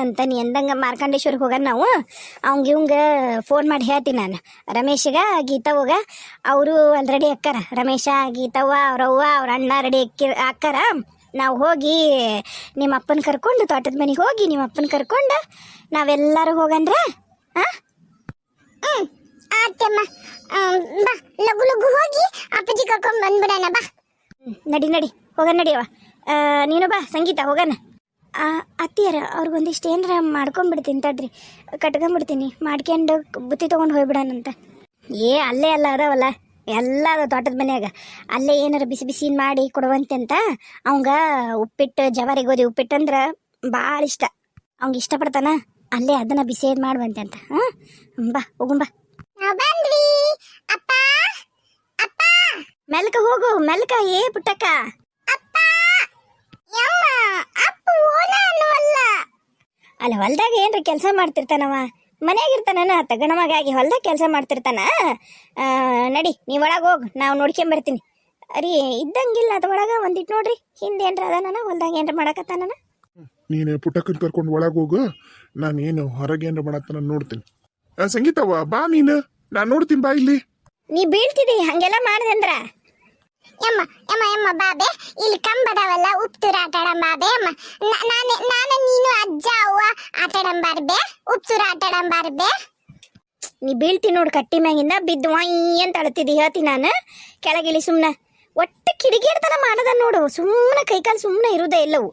ಹೋಗೋಣಂತ ನೀ ಅಂದಂಗ ಮಾರ್ಕಂಡೇಶ್ವರಿಗೆ ಹೋಗೋಣ ನಾವು. ಅವಂಗ ಇವಂಗ ಫೋನ್ ಮಾಡಿ ಹೇಳ್ತೀನಿ ನಾನು. ರಮೇಶಗೆ ಗೀತಾ ಹೋಗ ಅವರು ಆಲ್ರೆಡಿ ಅಕ್ಕಾರ. ರಮೇಶ ಗೀತವ್ವ ಅವ್ರವ್ವ ಅವ್ರ ಅಣ್ಣ ರೆಡಿ ಅಕ್ಕಿ ಅಕ್ಕಾರ. ನಾವು ಹೋಗಿ ನಿಮ್ಮ ಅಪ್ಪನ ಕರ್ಕೊಂಡು ತೋಟದ ಮನೆಗೆ ಹೋಗಿ ನಿಮ್ಮ ಅಪ್ಪನ ಕರ್ಕೊಂಡು ನಾವೆಲ್ಲರೂ ಹೋಗನ್ರ ಹಾಂ ಆತಮ್ಮ ಬಾ ಲಗು ಲಗು ಹೋಗಿ ಅಪ್ಪಾಜಿ ಕರ್ಕೊಂಡ್ ಬಂದ್ಬಿಡಣ ಬಾ. ನಡಿ ನಡಿ ಹೋಗೋಣ ನಡಿಯವ ನೀನು ಬಾ ಸಂಗೀತ ಹೋಗೋಣ ಆ, ಅತ್ತಿಯರ ಅವ್ರಿಗೊಂದಿಷ್ಟು ಏನಾರ ಮಾಡ್ಕೊಂಡ್ಬಿಡ್ತೀನಿ ತಡ್ರಿ ಕಟ್ಕೊಂಡ್ಬಿಡ್ತೀನಿ ಮಾಡ್ಕೊಂಡು ಬುತ್ತಿ ತೊಗೊಂಡು ಹೋಗ್ಬಿಡೋಣಂತ. ಏ ಅಲ್ಲೇ ಅಲ್ಲ ಅದಾವಲ್ಲ ಎಲ್ಲ ಅದ ತೋಟದ ಮನೆಯಾಗ ಅಲ್ಲೇ ಏನಾರ ಬಿಸಿ ಬಿಸಿ ಮಾಡಿ ಕೊಡುವಂತೆ ಅಂತ ಅವಂಗ ಉಪ್ಪಿಟ್ಟು ಜವಾರಿ ಗೋಧಿ ಉಪ್ಪಿಟ್ಟು ಅಂದ್ರೆ ಭಾಳ ಇಷ್ಟ. ಅವಂಗ ಇಷ್ಟಪಡ್ತಾನ ಅಲ್ಲೇ ಅದನ್ನ ಬಿಸಿ ಮಾಡುವಂತೆ ಅಂತ ಹಾಂ? ಬಾ ಹೋಗುಂಬಾ. ಮೆಲ್ಕ ಹೋಗು ಮೆಲ್ಕ ಏ ಪುಟ್ಟಕ್ಕ. ಅಪ್ಪ ಯಮ್ಮ ಅಪ್ಪ ಓನ ಅನ್ನುವಲ್ಲ ಅಲ್ಲ ಹೊಲ್ದಾಗ ಏನ್ರಿ ಕೆಲಸ ಮಾಡ್ತಿರ್ತಾನವ? ಮನ್ಯಾಗಿರ್ತಾನ ತಗಣಮಗಾಗಿ ಹೊಲ್ದಾಗ ಕೆಲಸ ಮಾಡ್ತಿರ್ತಾನ? ನಡಿ ನೀವ್ ಒಳಗೆ ಹೋಗ್ ನಾವು ನೋಡ್ಕೊಂಬರ್ತೀನಿ. ಅರಿ ಇದ್ದಂಗಿಲ್ಲ ಅದ ಒಳಗ ಒಂದಿಟ್ಟು ನೋಡ್ರಿ. ಹಿಂದೆ ಏನ್ರ ಅದಾನ ಹೊಲ್ದಾಗ ಏನ್ರ ಮಾಡಕತ್ತಾನ ನೀನು ಪುಟ್ಟಕ್ಕನ್ ಕರ್ಕೊಂಡು ಒಳಗೆ ಹೋಗು. ನಾನು ಏನು ಹೊರಗೆ ಏನ್ರ ಮಾಡತ್ತಾನ ನೋಡ್ತೀನಿ. ಸಂಗೀತವ್ವ ಬಾ ನೀನು. ನಾನು ನೋಡ್ತೀನಿ ಬಾ ಇಲ್ಲಿ. ನೀ ಬೀಳ್ತಿದಿ ಹಂಗೆಲ್ಲ ಮಾಡ್ದೆ ಅಂದ್ರ ಯಮ್ಮ ಯಮ್ಮ ಯಮ್ಮ ಬಾಬೆ, ಇಲ್ಲಿ ಕಂಬದವಲ್ಲ, ಉಪ್ತೂರ ಆಟಾಡಂ ಬಾಬೆ ಅಮ್ಮ ನಾನು, ನಾನೇ ನಾನು ಅಜ್ಜ, ಅವ್ವ ಆಟಾಡಂ ಬಾರ್ಬೆ ಆಟ ಆಟಾಡಂ ಬಾರ್ಬೆ. ನೀ ಬೀಳ್ತಿ ನೋಡು ಕಟ್ಟಿ ಮ್ಯಾಗಿಂದ, ಬಿದ್ದು ವಾಯ್ ಅಂತ ಅಳತಿದ್ದಿ ಹೇಳ್ತಿ ನಾನು. ಕೆಳಗಿಳಿ ಸುಮ್ಮನೆ ಒಟ್ಟು ಕಿಡಿಗೇಡ್ತನ ಮಾಡದ ನೋಡು. ಸುಮ್ಮನೆ ಕೈಕಾಲು ಸುಮ್ಮನೆ ಇರುವುದೇ ಎಲ್ಲವು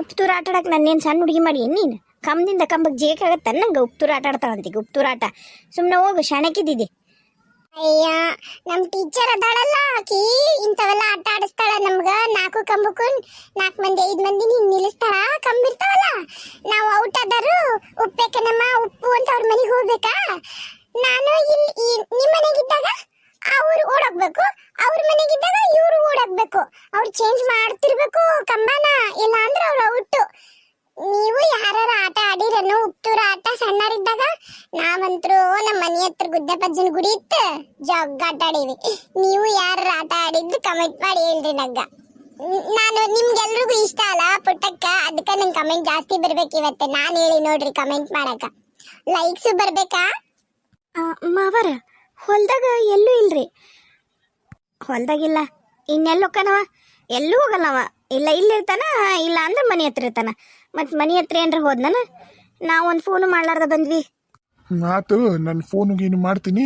ಉಪ್ತೂರ ಆಟ ಆಡಕ್ಕೆ ನನ್ನೇನು ಸಣ್ಣ ಹುಡುಗಿ ಮಾಡಿ ನೀನು? ಕಂಬದಿಂದ ಕಂಬಕ್ಕೆ ಜೇಕಾಗತ್ತ ನಂಗೆ ಉಪ್ತೂರ ಆಟ ಆಡ್ತಾಳಂತೀಗ ಉಪ್ತೂರ ಆಟ. ಸುಮ್ಮನೆ ಹೋಗು ಶಾಣಕ್ಕಿದ್ದಿದ್ದಿ ಅಯ್ಯ, ನಮ್ ಟೀಚರ್ ಅದಾಳಲ್ಲ ಆಕಿ. ಇಂಥವೆಲ್ಲ ಆಟ ಆಡಿಸ್ತಾಳ ನಮ್ಗ. ನಾಲ್ಕು ಕಂಬಕ್ಕೂ ನಾಲ್ಕು ಮಂದಿ, ಐದು ಮಂದಿ ನೀನ್ ನಿಲ್ಲಿಸ್ತಾಳ. ಕಂಬಿರ್ತಾವಲ್ಲ ನಾವು ಔಟ್ ಆದವರು ಉಪ್ಪೇಕ ನಮ್ಮ ಉಪ್ಪು ಅಂತ ಅವ್ರ ಮನೆಗೆ ಹೋಗ್ಬೇಕಾ? ನಾನು ಇಲ್ಲಿ ನಿಮ್ಮ ನಿಮ್ ಮನೆಗಿದ್ದಾಗ ಅವ್ರು ಓಡೋಗ್ಬೇಕು. ಅವ್ರ ಮನೆಗಿದ್ದಾಗ ಇವ್ರು ಓಡೋಗ್ಬೇಕು. ಅವ್ರು ಚೇಂಜ್ ಮಾಡ್ತಿರ್ಬೇಕು ಕಂಬನ. ಇಲ್ಲ ಅಂದ್ರೆ ಅವ್ರು ಔಟು. ನೀವು ಯಾರ ಆಟ ಆಡಿರನು ಹುಟ್ಟೂರ ಆಟ ಸಣ್ಣರಿದ್ದಾಗ ನಾವಂತ್ರು ನಮ್ಮ ಮನೆ ಹತ್ರ ಗುದ್ದಪ್ಪಜ್ಜನ ಗುಡಿ ಇತ್ತು ಜಗ್ ಆಟ ಆಡೀವಿ ನೀವು ಯಾರ ಆಟ ಆಡಿದ್ದು ಕಮೆಂಟ್ ಮಾಡಿ ಹೇಳ್ರಿ ನಗ್ಗ. ನಾನು ನಿಮ್ಗೆಲ್ರಿಗೂ ಇಷ್ಟ ಅಲ್ಲ ಪುಟ್ಟಕ್ಕ, ಅದಕ್ಕೆ ನಂಗೆ ಕಮೆಂಟ್ ಜಾಸ್ತಿ ಬರ್ಬೇಕು ಇವತ್ತೆ. ನಾನು ಹೇಳಿ ನೋಡ್ರಿ ಕಮೆಂಟ್ ಮಾಡಕ ಲೈಕ್ಸ್ ಬರ್ಬೇಕಾ? ಮಾವರ, ಹೊಲ್ದಾಗ ಎಲ್ಲೂ ಇಲ್ರಿ. ಹೊಲ್ದಾಗಿಲ್ಲ, ಇನ್ನೆಲ್ಲ ಹೋಕ್ಕನವ ಎಲ್ಲೂ ಹೋಗಲ್ಲವ ಇಲ್ಲ, ಇಲ್ಲಿರ್ತಾನ, ಇಲ್ಲ ಅಂದ್ರೆ ಮನೆ ಹತ್ರ ಇರ್ತಾನ. ಮತ್ತು ಮನೆ ಹತ್ರ ಏನ್ರ ಹೋದ್ನನ? ನಾವು ಒಂದು ಫೋನು ಮಾಡ್ಲಾರ್ದ ಬಂದ್ವಿ ಆತು ನನ್ನ ಫೋನಿಗೆ ಏನು ಮಾಡ್ತೀನಿ.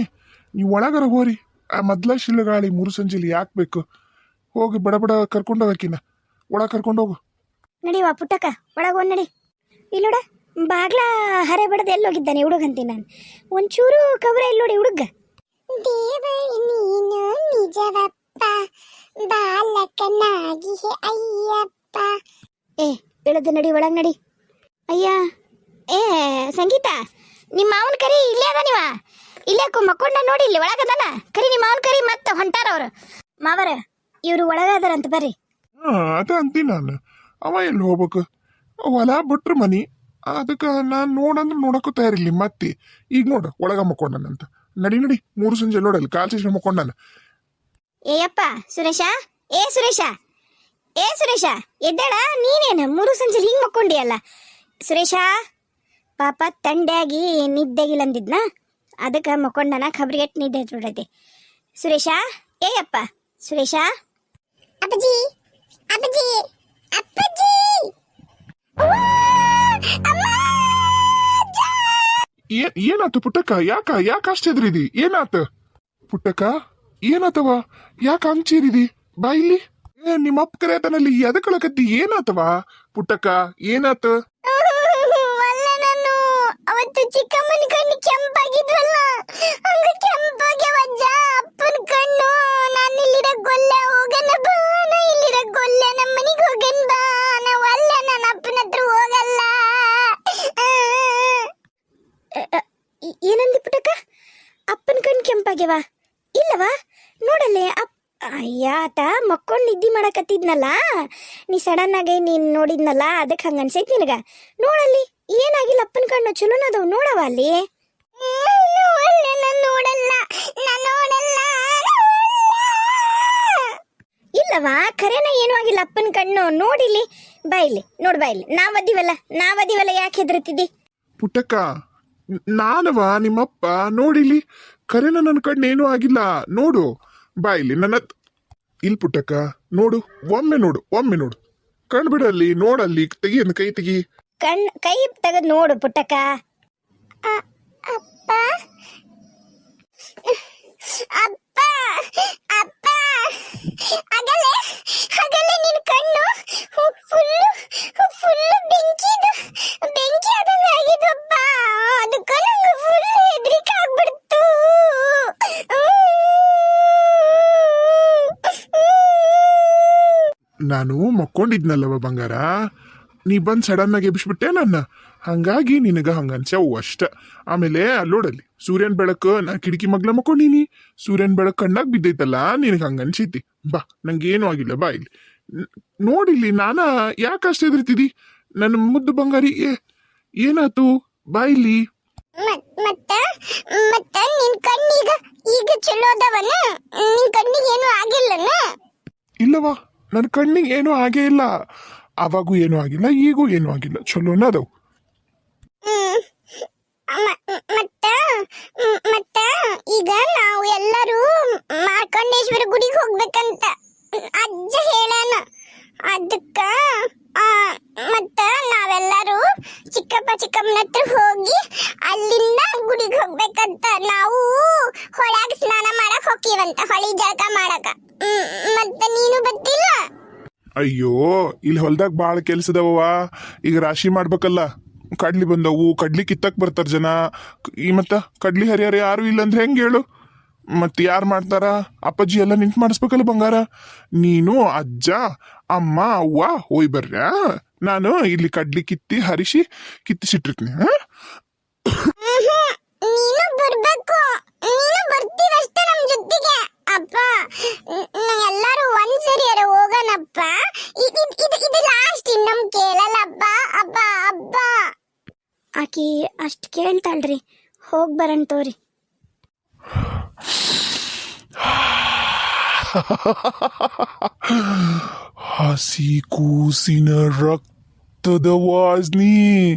ನೀವು ಒಳಗರ ಹೋರಿ. ಆ ಮೊದ್ಲ ಶಿಲಗಾಳಿ ಮೂರು ಸಂಜೆಲಿ ಯಾಕೆ ಬೇಕು ಹೋಗಿ ಬಡ ಬಡ ಕರ್ಕೊಂಡು ಹೋಗಕ್ಕಿನ ಒಳಗೆ ಕರ್ಕೊಂಡು ಹೋಗು. ನಡಿವಾ ಪುಟ್ಟಕ್ಕ ಒಳಗೆ ಒಂದು ನಡಿ. ಇಲ್ಲೋಡ ಬಾಗ್ಲ ಹರೆ ಬಡದ ಎಲ್ಲಿ ಹೋಗಿದ್ದಾನೆ ಹುಡುಗಂತೀನಿ ನಾನು. ಒಂಚೂರು ಕವರ ಇಲ್ಲಿ ನೋಡಿ ಹುಡುಗ. ನೀನು ನಿಜವಪ್ಪ ಬಾಲಕನಾಗಿ ಅಯ್ಯಪ್ಪ. ಏ ಇಳದು ನಡಿ ಒಳಗೆ ನಡಿ. ಅಯ್ಯ. ಏ ಸಂಗೀತ ನಿಮ್ಮ ಮಾವನ ಕರಿ ಇಲ್ಲೇ ಅದ ನೀವ? ಇಲ್ಲೇ ಮಕ್ಕೊಂಡ ನೋಡಿ ಇಲ್ಲಿ ಒಳಗದಲ್ಲ ಕರಿ ನಿಮ್ಮ ಮಾವನ ಕರಿ ಮತ್ತೆ ಹೊಂಟಾರ ಅವ್ರು. ಮಾವರ ಇವ್ರು ಒಳಗದಾರಂತ ಬರ್ರಿ. ಅದ ಅಂತೀನಿ ನಾನು. ಅವ ಎಲ್ಲಿ ಹೋಗ್ಬೇಕು? ಹೊಲ ಬಿಟ್ರ ಮನಿ. ಅದಕ್ಕೆ ನಾನು ನೋಡಂದ್ರೆ ನೋಡಕ್ಕೂ ತಯಾರಿಲ್ಲ ಮತ್ತೆ. ಈಗ ನೋಡು ಒಳಗ ಮಕ್ಕೊಂಡನಂತ. ನಡಿ ನಡಿ. ಮೂರು ಸಂಜೆ ನೋಡಲ್ಲ ಕಾಲ್ ಸೀಸನ್ ಮಕ್ಕೊಂಡನ. ಏಯಪ್ಪ ಸುರೇಶ? ಏ ಸುರೇಶ? ಏ ಸುರೇಶ ಎದ್ದೇಳ? ನೀನೇನು? ಮೂರು ಸಂಜೆ ಹಿಂಗೆ ಮಕ್ಕೊಂಡಿಯಲ್ಲ? ಸುರೇಶ ಪಾಪ ತಂಡ್ಯಾಗಿ ನಿದ್ದೆಗಿಲ್ಲ ಅಂದಿದ್ನ ಅದಕ್ಕೆ ಮಕ್ಕೊಂಡನ ಖಬ್ರಿಗೆಟ್ ನಿದ್ದೆ ನೋಡೈತಿ ಸುರೇಶ ಏಯಪ್ಪ ಸುರೇಶ? ಅಪ್ಪಜಿ ಅಪ್ಪಜಿ ಅಪ್ಪಜಿ! ಏನ್ ಏನಾತು ಪುಟ್ಟಕ್ಕ? ಯಾಕ ಯಾಕ ಅಷ್ಟ ಎದ್ರಿದಿ ಏನಾತ? ಪುಟ್ಟಕ್ಕ ಏನಾತವ? ಯಾಕ ಅಂಚೀರಿದಿ ಬಾಯಿಲಿ ಇಲ್ಲಿ. ಏ, ನಿಮ್ಮ ಅಪ್ಪ ಕರೆಯತನಲ್ಲಿ ಎದಕ್ಕಳಕತ್ತಿ ಏನಾತವಾ? ಪುಟ್ಟಕ್ಕ, ಏನಾತ? ಅಲ್ಲ ನಾನು, ಅವತ್ತು ಚಿಕ್ಕಮ್ಮನ ಕಣ್ಣು ಕೆಂಪಾಗಿದ್ವಲ್ಲ, ಹಂಗ ಕೆಂಪಾಗೆ ವಜ್ಜ ಅಪ್ಪನ ಕಣ್ಣು. ನಾನು ಇಲ್ಲಿರ ಗೊಲ್ಲೆ ಹೋಗನ ಬಾ, ನಾ ಇಲ್ಲಿರ ಗೊಲ್ಲೆ ನಮ್ಮ ಮನೆಗೆ ಹೋಗನ್ ಬಾ. ನಾವು ಅಲ್ಲ ನನ್ನ ಅಪ್ಪನ ಹತ್ರ ಹೋಗಲ್ಲ. ಏನಂದಿ ಪುಟಕ ಅಪ್ಪನ ಕಣ್ ಕೆಂಪಾಗ್ಯವ? ಇಲ್ಲವಾ? ನೋಡಲ್ಲೇ ಅಪ್ ಅಯ್ಯ ಆತ ಮಕ್ಕೊಂಡು ನಿದ್ದೆ ಮಾಡಕತ್ತಿದ್ನಲ್ಲ? ನೀ ಸಡನ್ ಆಗಿ ನೀನು ನೋಡಿದ್ನಲ್ಲ ಅದಕ್ಕೆ ಹಂಗ ಅನ್ಸೈತಿ ನಿನಗ? ನೋಡಲ್ಲಿ ಏನಾಗಿಲ್ಲ ಅಪ್ಪನ ಕಣ್ಣು ಚಲೋನದವು ನೋಡವ ಅಲ್ಲಿ? ಇಲ್ಲವಾ ನಾನು ನೋಡಲ್ಲ ನಾನು ನೋಡಲ್ಲ ಇಲ್ಲ ಅಲ್ಲವ ಖರೇನ ಏನೂ ಆಗಿಲ್ಲ ಅಪ್ಪನ ಕಣ್ಣು ನೋಡಿಲಿ ಬಾಯಿಲಿ ನೋಡ್ ಬಾಯಿಲಿ ನಾವದಿವಲ್ಲ ನಾವದಿವಲ್ಲ ಯಾಕೆ ಹೆದರ್ತಿದ್ದಿ? ಪುಟ್ಟಕ್ಕ ನಾನವ ನಿಮ್ಮಪ್ಪ ನೋಡಿಲಿ ಕರೆನ ನನ್ನ ಕಣ್ಣೇನೂ ಆಗಿಲ್ಲ ನೋಡು. ಬಾ ಇಲ್ಲಿ, ನನ್ನ ಇಲ್ಲಿ ಇಲ್ ಪುಟ್ಟಕ್ಕ, ನೋಡು, ಒಮ್ಮೆ ನೋಡು ಒಮ್ಮೆ ನೋಡು. ಕಣ್ಬಿಡಲ್ಲಿ ನೋಡಲ್ಲಿ ತೆಗಿಯನ್ನು ಕೈ ತೆಗಿ. ಕಣ್, ಕೈ ತೆಗೆದು ನೋಡು ಪುಟ್ಟಕ್ಕ ಅಪ್ಪ ಅಪ್ಪ ಅಪ್ಪ ಆಗಲೇ ಆಗಲೇ ನಿನ್ ಕಣ್ಣು ಫುಲ್ ಫುಲ್ ಬೆಂಕಿದು ಬೆಂಕಿ ಆದಂಗ ಆಗಿದಪ್ಪ ಅದಕ್ಕ ನಂಗೆ ಫುಲ್ ಹೆದರಿಕೆ ಆಗ್ಬಿಡ್ತು ನಾನು ಮಕ್ಕೊಂಡಿದ್ನಲ್ಲವ ಬಂಗಾರ? ನೀ ಬಂದು ಸಡನ್ನಾಗಿ ಎಬ್ಬಿಸ್ಬಿಟ್ಟೆ ನನ್ನ? ಹಂಗಾಗಿ ನಿನಗೆ ಹಂಗೆ ಅನ್ಸ್ಯಾವು ಅಷ್ಟ. ಆಮೇಲೆ ಅಲ್ಲೋಡಲ್ಲಿ ಸೂರ್ಯನ ಬೆಳಕು ನಾ ಕಿಟಕಿ ಮಗ್ಲ ಮಕ್ಕೊಂಡಿನಿ. ಸೂರ್ಯನ ಬೆಳಕು ಕಣ್ಣಾಗ ಬಿದ್ದೈತಲ್ಲ ನಿನಗೆ ಹಂಗೆ ಅನ್ಸೈತಿ ಬಾ ನಂಗೇನು ಆಗಿಲ್ಲ ಬಾ ಇಲ್ಲಿ. ನೋಡಿಲ್ಲಿ ನಾನ ಯಾಕೆ ಅಷ್ಟು ಹೆದರ್ತಿದಿ? ನನ್ನ ಮುದ್ದು ಬಂಗಾರಿ ಏನಾತು? ಬಾ ಇಲ್ಲಿ. ಮತ್ ಮತ್ತ ಮತ್ತ ನಿನ್ ಕಣ್ಣೀಗ ಈಗ ಚಲೋ ಅದಾವನ? ನಿನ್ ಕಣ್ಣಿಗೆ ಏನು ಆಗಿಲ್ಲನ? ಇಲ್ಲವಾ ನನ್ನ ಕಣ್ಣಿಗೆ ಏನೂ ಆಗೇ ಇಲ್ಲ. ಅವಾಗೂ ಏನೂ ಆಗಿಲ್ಲ, ಈಗೂ ಏನೂ ಆಗಿಲ್ಲ. ಚಲೋನ ಅದಾವು ಮತ್ತ ಮತ್ತ ಈಗ ನಾವು ಎಲ್ಲರೂ ಮಾರ್ಕಂಡೇಶ್ವರ ಗುಡಿಗೆ ಹೋಗ್ಬೇಕಂತ ಅಜ್ಜ ಹೇಳಾನ. ಅದಕ್ಕ ಮತ್ತ ನಾವೆಲ್ಲರೂ ಚಿಕ್ಕಪ್ಪ ಚಿಕ್ಕಮ್ಮನ ಹತ್ರ ಹೋಗಿ ಅಲ್ಲಿಂದ ಗುಡಿಗೆ ಹೋಗ್ಬೇಕಂತ ನಾವು ಹೊಳ್ಯಾಗ ಸ್ನಾನ ಮಾಡಕ್ ಹೋಗಿವಂತ ಹೊಳಿ ಜಳಕ ಮಾಡಕ. ಮತ್ತೆ ನೀನು ಬರ್ತಿಲ್ಲ? ಅಯ್ಯೋ, ಇಲ್ಲಿ ಹೊಲ್ದಾಗ ಭಾಳ ಕೆಲ್ಸದವ ಈಗ ರಾಶಿ ಮಾಡ್ಬೇಕಲ್ಲ. ಕಡ್ಲಿ ಬಂದವು, ಕಡ್ಲಿ ಕಿತ್ತಕ್ ಬರ್ತಾರ ಜನ. ಈ ಮತ್ತ ಕಡ್ಲಿ ಹರಿಯಾರ ಯಾರು ಇಲ್ಲ ಅಂದ್ರೆ ಹೆಂಗ್ ಹೇಳು? ಮತ್ತೆ ಯಾರು ಮಾಡ್ತಾರ? ಅಪ್ಪಾಜಿ ಎಲ್ಲ ನಿಂತು ಮಾಡಿಸ್ಬೇಕಲ್ಲ ಬಂಗಾರ. ನೀನು, ಅಜ್ಜ, ಅಮ್ಮ, ಅವ್ವ ಹೋಯ್ ಬರ್ರ ನಾನು ಇಲ್ಲಿ ಕಡ್ಲಿ ಕಿತ್ತಿ ಹರಿಸಿ ಕಿತ್ತಿಸಿಟ್ಟಿರ್ತೀನಿ ಅಪ್ಪ ಎಲ್ಲಾರು ಒಂದ್ಸರಿಯಾರ ಹೋಗೋಣಪ್ಪ. ಇ- ಇದ್- ಇದು ಲಾಸ್ಟ್ ಇನ್ನೊಮ್ ಕೇಳಲ್ಲಪ್ಪ ಅಪ್ಪ ಅಪ್ಪ ಆಕಿ, ಅಷ್ಟು ಕೇಳ್ತಾಳ್ರಿ. ಹೋಗಿ ಬರೋಣ ತೋರಿ ಹಸಿ ಕೂಸಿನ ರಕ್ತದ ವಾಸ್ನಿ.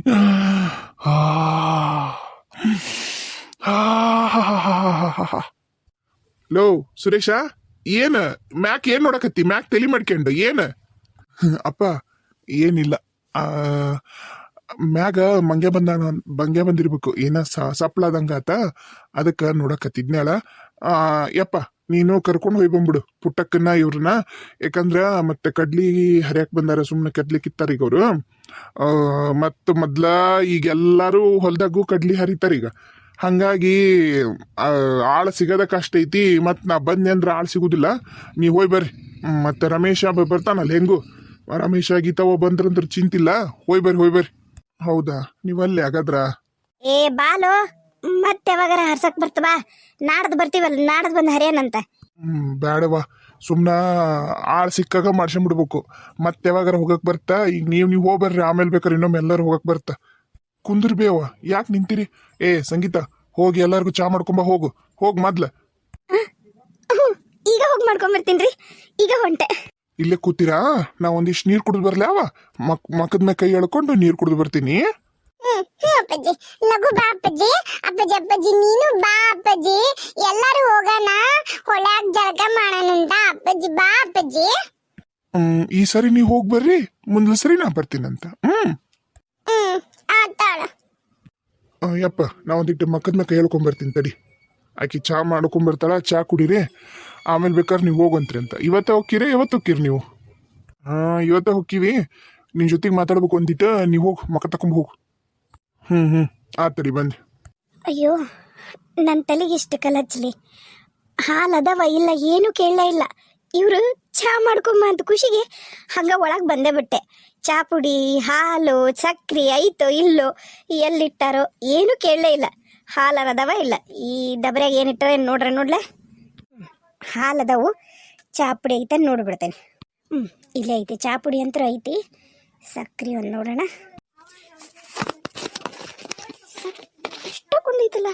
ಲೋ ಸುರೇಶ ಏನ? ಮ್ಯಾಕ್ ಏನ್ ನೋಡಕತ್ತಿ? ಮ್ಯಾಕ್ ತಲಿ ಮಾಡ್ಕೊಂಡು ಏನ? ಅಪ್ಪ ಏನಿಲ್ಲ. ಆ, ಮ್ಯಾಗ ಮಂಗೆ ಬಂದ ಬಂಗೆ ಬಂದಿರ್ಬೇಕು. ಏನ ಸಪ್ಲಾದಂಗ ಆತ, ಅದಕ್ಕೆ ನೋಡಕತ್ತಿದ್ನಾಳ ಯಪ್ಪ, ನೀನು ಕರ್ಕೊಂಡು ಹೋಗಿ ಬಂದ್ಬಿಡು. ಪುಟ್ಟಕ್ಕನ್ನ ಇವ್ರನ್ನ. ಯಾಕಂದ್ರೆ ಮತ್ತೆ ಕಡ್ಲಿ ಹರಿಯಾಕ್ ಬಂದಾರ ಸುಮ್ಮನೆ ಕಡ್ಲಿ ಕಿತ್ತಾರ ಈಗ ಅವರು. ಮತ್ತು ಮೊದ್ಲ ಈಗ ಎಲ್ಲರೂ ಹೊಲ್ದಾಗೂ ಕಡ್ಲಿ ಹರಿತಾರ ಈಗ. ಹಂಗಾಗಿ ಆಳು ಸಿಗೋದ ಕಷ್ಟ ಐತಿ. ಮತ್ತು ನಾ ಬಂದೆ ಅಂದ್ರೆ ಆಳು ಸಿಗೋದಿಲ್ಲ. ನೀವು ಹೋಯ್ ಬರ್ರಿ. ಮತ್ತು ರಮೇಶ ಬರ್ತಾನಲ್ಲ ಹೆಂಗು. ರಮೇಶ ಗೀತಾವ ಬಂದ್ರಂದ್ರೆ ಚಿಂತಿಲ್ಲ. ಹೋಯ್ ಬರ್ರಿ ಹೋಯ್ ಬರ್ರಿ. ಹೌದಾ? ನೀವಲ್ಲೇ ಹಾಗಾದ್ರ? ಏ ಬಾಲು ಮತ್ತೆ ಯಾವಾಗಾರ ಹರ್ಸಕ್ ಬರ್ತ ಬಾ. ನಾಡ್ದು ಬರ್ತೀವಲ್ಲ ನಾಡ್ದು ಬಂದು ಹರಿಯನಂತ. ಹ್ಮ್ ಬೇಡವಾ ಸುಮ್ನ ಆಳ್ ಸಿಕ್ಕಾಗ ಮಾಡ್ಸ್ಕೊಂಡ್ಬಿಡ್ಬೇಕು ಮತ್ತೆ ಯಾವಾಗಾರ ಹೋಗಕ್ ಬರ್ತಾ? ಈಗ ನೀವು ನೀವು ಹೋಗ್ಬರ್ರಿ ಆಮೇಲೆ ಬೇಕಾರೆ ಇನ್ನೊಮ್ಮೆ ಎಲ್ಲರೂ ಹೋಗಕ್ ಬರ್ತಾ. ಕುಂದ್ರ ಬೇವ ಯಾಕೆ ನಿಂತಿರಿ? ಏ ಸಂಗೀತ ಹೋಗಿ ಎಲ್ಲಾರ್ಗು ಚಾ ಮಾಡ್ಕೊಂಬ ಹೋಗು. ಹೋಗ್ ಮೊದ್ಲ. ಈಗ ಹೋಗಿ ಮಾಡ್ಕೊಂಬರ್ತೀನಿ ರೀ ಈಗ ಹೊಂಟೆ. ಇಲ್ಲೇ ಕೂತೀರಾ? ನಾ ಒಂದಿಷ್ಟು ನೀರು ಕುಡಿದು ಬರ್ಲಿ ಅವ. ಮಕ್ ಮಕ್ಕದ ಮೇಲೆ ಕೈ ಎಳ್ಕೊಂಡು ನೀರು ಕುಡಿದು ಬರ್ತೀನಿ. ಹ್ಮ್ ಹ್ಮ್ ಅಪ್ಪಾಜಿ. ಲಘು ಬಾ ಅಪ್ಪಾಜಿ. ಅಪ್ಪಾಜಿ ಅಪ್ಪಾಜಿ ನೀನು ಬಾ ಅಪ್ಪಾಜಿ. ಎಲ್ಲಾರು ಹೋಗೋಣ. ಹೊಳ್ಯಾಗ ಜಳಕ ಮಾಡೋಣಂತ. ಅಪ್ಪಾಜಿ ಬಾ ಅಪ್ಪಾಜಿ. ಹ್ಮ್ ಈ ಸರಿ ನೀವು ಹೋಗಿ ಬರ್ರಿ. ಮುಂದಿನ ಸರಿ ನಾ ಬರ್ತೀನಂತ. ಹ್ಮ್. ಹ್ಮ್ ಆತಾಳ ಆ, ಯಪ್ಪ ನಾ ಒಂದಿಟ್ಟು ಮಕ್ಕದ ಮೇಲೆ ಕೈ ಎಳ್ಕೊಂಡ್ ಬರ್ತೀನಿ ತಡಿ. ಆಕಿ ಚಾ ಮಾಡ್ಕೊಂಬರ್ತಾಳ ಚಾ ಕುಡೀರಿ. ಆಮೇಲೆ ಬೇಕಾದ್ರೆ ನೀವು ಹೋಗಂತ್ರಿ ಅಂತ. ಇವತ್ತೇ ಹೋಗ್ತೀರಿ ಇವತ್ತು ಹೋಗ್ತೀರಿ ನೀವು? ಹಾಂ, ಇವತ್ತೇ ಹೋಗ್ತೀವಿ. ನಿನ್ನ ಜೊತೆಗೆ ಮಾತಾಡ್ಬೇಕು ಒಂದಿಟ್ಟು ನೀವು ಹೋಗಿ ಮಕ್ಕ ತಕೊಂಡ್ ಹೋಗು. ಹ್ಞೂ ಹ್ಞೂ ಆತರಿ ಬಂದು ಅಯ್ಯೋ ನನ್ನ ತಲೆಗೆ ಇಷ್ಟು ಕಲಚ್ಲಿ ಹಾಲು ಅದಾವ ಇಲ್ಲ, ಏನು ಕೇಳಲೇ ಇಲ್ಲ. ಇವರು ಚಹಾ ಮಾಡ್ಕೊಂಬ ಅಂತ ಖುಷಿಗೆ ಹಂಗ ಒಳಗೆ ಬಂದೇ ಬಿಟ್ಟೆ. ಚಾ ಪುಡಿ, ಹಾಲು, ಸಕ್ರೆ, ಐತೋ ಇಲ್ಲೋ, ಎಲ್ಲಿಟ್ಟಾರೋ ಏನು ಕೇಳಲೇ ಇಲ್ಲ. ಹಾಲು ಅದಾವ ಇಲ್ಲ? ಈ ಡಬ್ರ್ಯಾಗ ಏನು ನೋಡ್ರೆ ನೋಡ್ಲೆ? ಹಾಲು ಅದಾವು ಚಾ ಪುಡಿ ಐತೆ ನೋಡಿಬಿಡ್ತೇನೆ. ಹ್ಞೂ ಇಲ್ಲೇ ಐತಿ ಚಾಪುಡಿ ಅಂತೂ ಐತಿ. ಸಕ್ರೆ ಒಂದು ನೋಡೋಣ. ಎಷ್ಟಕ್ಕೊಂದೈತಲ್ಲ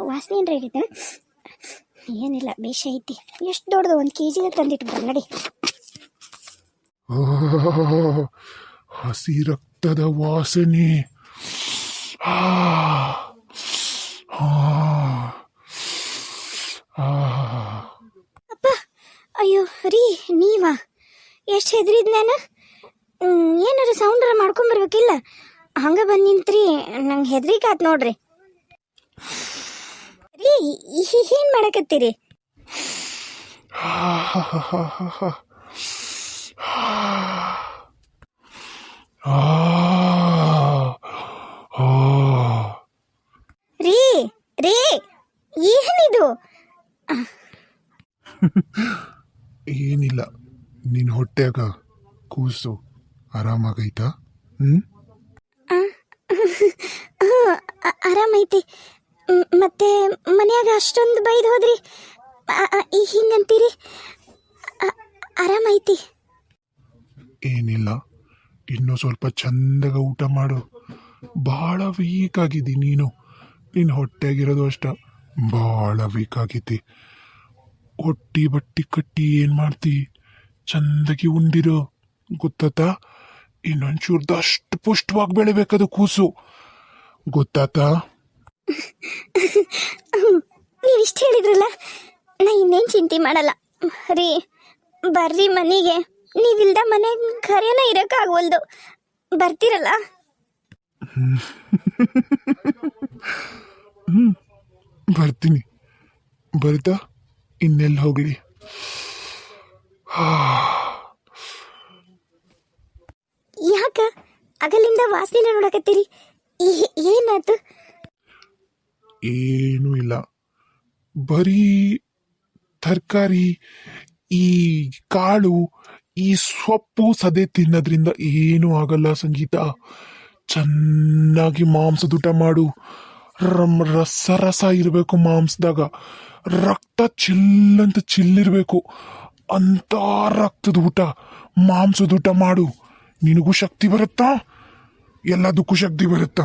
ವಾಸನೆ ಏನ್ರ ಆಗೈತೆ? ಏನಿಲ್ಲ ಬೇಷ ಐತಿ. ಎಷ್ಟು ದೊಡ್ಡದು ಒಂದು ಕೆ ಜಿಗೆ ತಂದಿಟ್ಬಿಡ ನಡಿ. ಹಸಿ ರಕ್ತದ ವಾಸನೆ. ಆ, ಆ. ಅಯ್ಯೋ ರೀ ನೀವಾ ಎಷ್ಟು ಹೆದ್ರಿದ್ ನಾನು ಏನಾರ ಸೌಂಡ್ರ ಮಾಡ್ಕೊಂಬರ್ಬೇಕಿಲ್ಲ. ಹಂಗೆ ಬಂದು ನಿಂತ್ರಿ, ನಂಗೆ ಹೆದ್ರಿಕೆ ಆತ್ ನೋಡ್ರಿ. ರೀ ಏನು ಮಾಡಕತ್ತೀರಿ. ರೀ ರೀ, ಏನಿದು? ಏನಿಲ್ಲ, ನಿನ್ ಹೊಟ್ಯಾಗ ಕೂಸು. ಆರಾಮಾಗೈತಾ? ಹ್ಮ್? ಹಾಂ ಆರಾಮೈತಿ. ಮತ್ತೆ ಮನ್ಯಾಗ ಅಷ್ಟೊಂದು ಬೈದು ಹೋದ್ರಿ. ಈಗ ಹಿಂಗಂತೀರಿ. ಆರಾಮೈತಿ. ಏನಿಲ್ಲ. ಇನ್ನು ಸ್ವಲ್ಪ ಚಂದಾಗ ಊಟ ಮಾಡು. ಭಾಳ ವೀಕ್ ಆಗಿದ್ದಿ ನೀನು ನಿನ್ನ ಹೊಟ್ಟೆಗಿರೋದು ಅಷ್ಟ. ಭಾಳ ವೀಕ್ ಆಗಿದ್ದಿ ಹೊಟ್ಟಿ ಬಟ್ಟಿ ಕಟ್ಟಿ ಏನು ಮಾಡ್ತಿ? ಚಂದಗಿ ಉಂಡಿರೋ. ಗೊತ್ತಾತಾ? ಇನ್ನೊಂಚೂರ್ದು ಅಷ್ಟು ಪುಷ್ಟವಾಗಿ ಬೆಳಿಬೇಕದು ಕೂಸು. ಗೊತ್ತಾತ? ನೀವಿಷ್ಟು ಹೇಳಿದ್ರಲ್ಲ? ನಾ ಇನ್ನೇನು ಚಿಂತೆ ಮಾಡಲ್ಲ. ರೀ ಬರ್ರಿ ಮನೆಗೆ. ನೀವಿಲ್ದ ಮನೆ ಖರೇನ ಇರೋಕ್ಕಾಗವಲ್ದು ಬರ್ತೀರಲ್ಲ? ಬರ್ತೀನಿ. ಬರ್ತಾ ಇನ್ನೆಲ್ಲಿ ಹೋಗ್ಲಿ. ಯಾಕ ಅಗಲಿಂದ ವಾಸನೆ ನೋಡಕತ್ತೀರಿ? ಏನಾತು ಏನೂ ಇಲ್ಲ. ಬರೀ ತರಕಾರಿ, ಈ ಕಾಳು, ಈ ಸೊಪ್ಪು ಸದೆ ತಿನ್ನೋದ್ರಿಂದ ಏನೂ ಆಗಲ್ಲ ಸಂಗೀತ. ಚೆನ್ನಾಗಿ ಮಾಂಸದ ಊಟ ಮಾಡು. ರಮ್ ರಸ ರಸ ಇರಬೇಕು ಮಾಂಸದಾಗ. ರಕ್ತ ಚಿಲ್ಲಂತ ಚಿಲ್ಲಿರಬೇಕು. ಅಂತ ರಕ್ತದ ಊಟ. ಮಾಂಸದ ಊಟ ಮಾಡು. ನಿನಗೂ ಶಕ್ತಿ ಬರುತ್ತಾ? ಎಲ್ಲದಕ್ಕೂ ಶಕ್ತಿ ಬರುತ್ತಾ